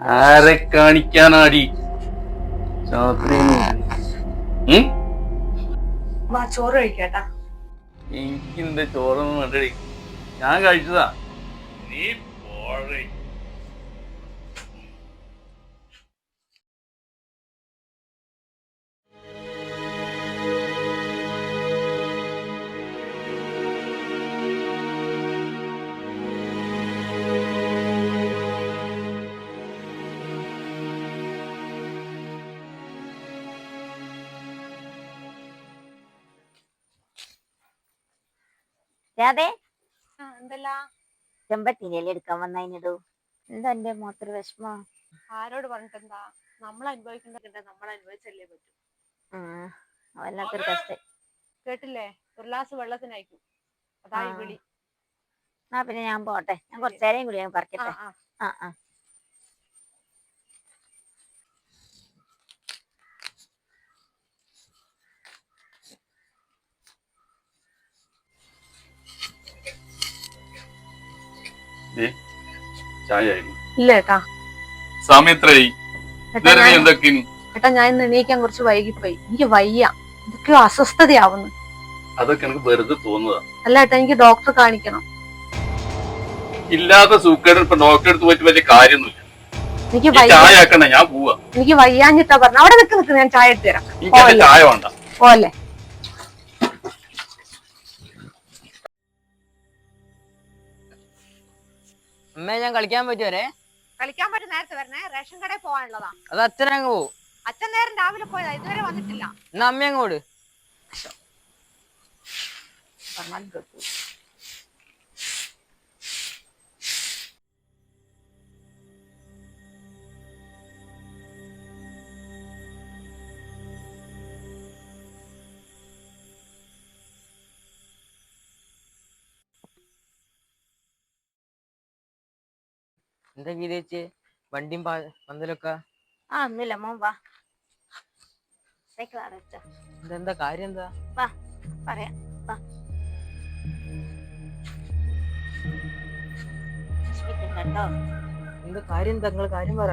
ആരെ കാണിക്കാനാടി? ചോറ് കഴിക്കട്ടാ. എനിക്ക് നിന്റെ ചോറൊന്നും വേണ്ടടി. ഞാൻ കഴിച്ചതാ. നീ പോഴേ രാധേ എന്തല്ല? ചെമ്പത്തിനല്ലേ എടുക്കാൻ വന്നതിനിടൂ. എന്താ എന്റെ മാത്രം വിഷമ? ആരോട് പറഞ്ഞിട്ടെന്താ? നമ്മൾ അനുഭവിക്കേണ്ടതുണ്ട് നമ്മൾ അനുഭവിച്ചല്ലേ പറ്റൂ. ഉം, വല്ലാത്തൊരു കഷ്ടം കേട്ടില്ലേ? ഒരു ഗ്ലാസ് അതായി ആ. വിളി. ആ പിന്നെ ഞാൻ പോട്ടെ. ഞാൻ കുറച്ചേരം കൂടി ഞാൻ പറിക്കട്ടെ. ആ ആ. ആ ചായ ആയിരുന്നു ഇല്ല ഏട്ടാ. സമയം എത്രയായി? ഏട്ടാ ഇതുവരെ നീ ഞാൻ- എന്തൊക്കെ ഏട്ടാ ഞാൻ ഇന്ന് എണീക്കാൻ കുറച്ച് വൈകിപ്പോയി. എനിക്ക് വയ്യ. എന്തൊക്കെയോ അസ്വസ്ഥതയാവുന്നു. അതൊക്കെ എനിക്ക് വെറുതെ തോന്നുന്നതാ. അല്ല ഏട്ടാ എനിക്ക് ഡോക്ടറെ കാണിക്കണം. ഇല്ലാത്ത സൂക്കേട് ഇപ്പൊ ഡോക്ടറെ അടുത്ത് പോയിട്ട് വലിയ കാര്യമൊന്നുമില്ല. എനിക്ക് ചായ ഞാൻ പോവാ. എനിക്ക് വയ്യാഞ്ഞിട്ടാ പറഞ്ഞു അവിടെ നിൽക്ക് നിൽക്ക് ഞാൻ ചായ എടുത്തു തരാം. ചായ വേണ്ട. പോലെ അമ്മേ ഞാൻ കളിക്കാൻ പറ്റുവരെ? കളിക്കാൻ പറ്റും. നേരത്തെ വരണേ. റേഷൻ കടയിൽ പോവാനുള്ളതാ അത് അച്ഛൻ അങ്ങ് പോവും. അച്ഛൻ നേരം രാവിലെ പോയതാ. ഇതുവരെ വന്നിട്ടില്ല. എന്നാ അമ്മ അങ്ങോട്ട് പറഞ്ഞാലും എന്താ ഗീതേച്ച് വണ്ടിയും പാ- പന്തലൊക്കെ? ആ ഒന്നുമില്ല മോൻ വാ. സൈക്കിൾ ഇതെന്താ കാര്യം എന്താ പറയാം. വാ. കേട്ടോ എന്താ കാര്യം എന്താ നിങ്ങൾ കാര്യം പറ.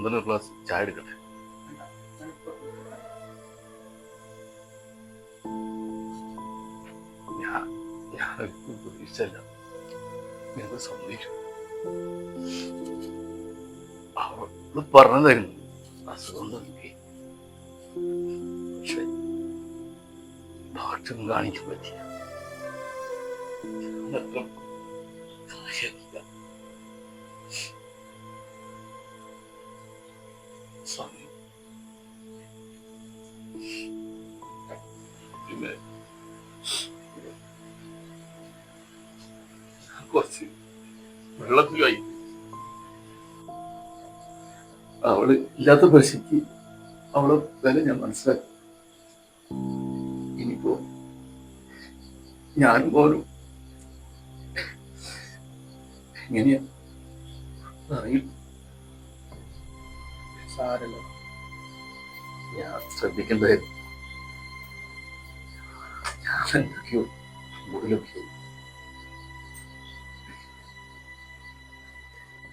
നന്ദന ഒരു ഗ്ലാസ് ചായ എടുക്കട്ടെ? ഞാൻ ഒരിക്കലും പ്രതീക്ഷിച്ചല്ല. അസുഖം നോക്കി പക്ഷെ ഡോക്ടറും കാണിക്കാൻ പറ്റിയ വെള്ളത്തിലായി അവൾ ഇല്ലാത്ത പരീക്ഷയ്ക്ക് അവളെ വില ഞാൻ മനസ്സിലാക്കി. ഇനിയിപ്പോ ഞാനും പോലും എങ്ങനെയാ? അറിയില്ല. സാരല്ല. ഞാൻ ശ്രദ്ധിക്കേണ്ടതായിരുന്നു. ഞാൻ എന്തൊക്കെയോ കൂടുതലൊക്കെയോ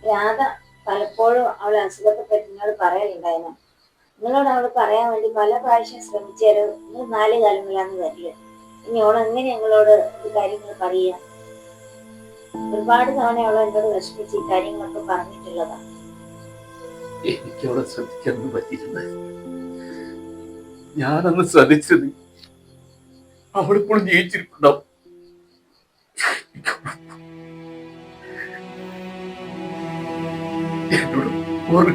രാധ പലപ്പോഴും അവൾ അസുഖത്തെ പറ്റി നിങ്ങൾ പറയലുണ്ടായിരുന്നു. നിങ്ങളോട് അവൾ പറയാൻ വേണ്ടി പല പ്രാവശ്യം ശ്രമിച്ചാൽ നിങ്ങൾ നാല് കാലങ്ങളാന്ന് വരില്ല ഇനി അവൾ എങ്ങനെ ഞങ്ങളോട് ഈ കാര്യങ്ങൾ പറയുക ഒരുപാട് തവണ അവൾ എന്നോട് വിഷമിച്ച് ഈ കാര്യങ്ങളൊക്കെ പറഞ്ഞിട്ടുള്ളതാ. എനിക്ക് അവളെ ശ്രദ്ധിക്കാനൊന്നും പറ്റിയിട്ടുണ്ടായിരുന്നു ഞാനന്ന് ശ്രദ്ധിച്ചത് അവളിപ്പോഴും ജീവിച്ചിരിപ്പുണ്ടാവും. ஒரு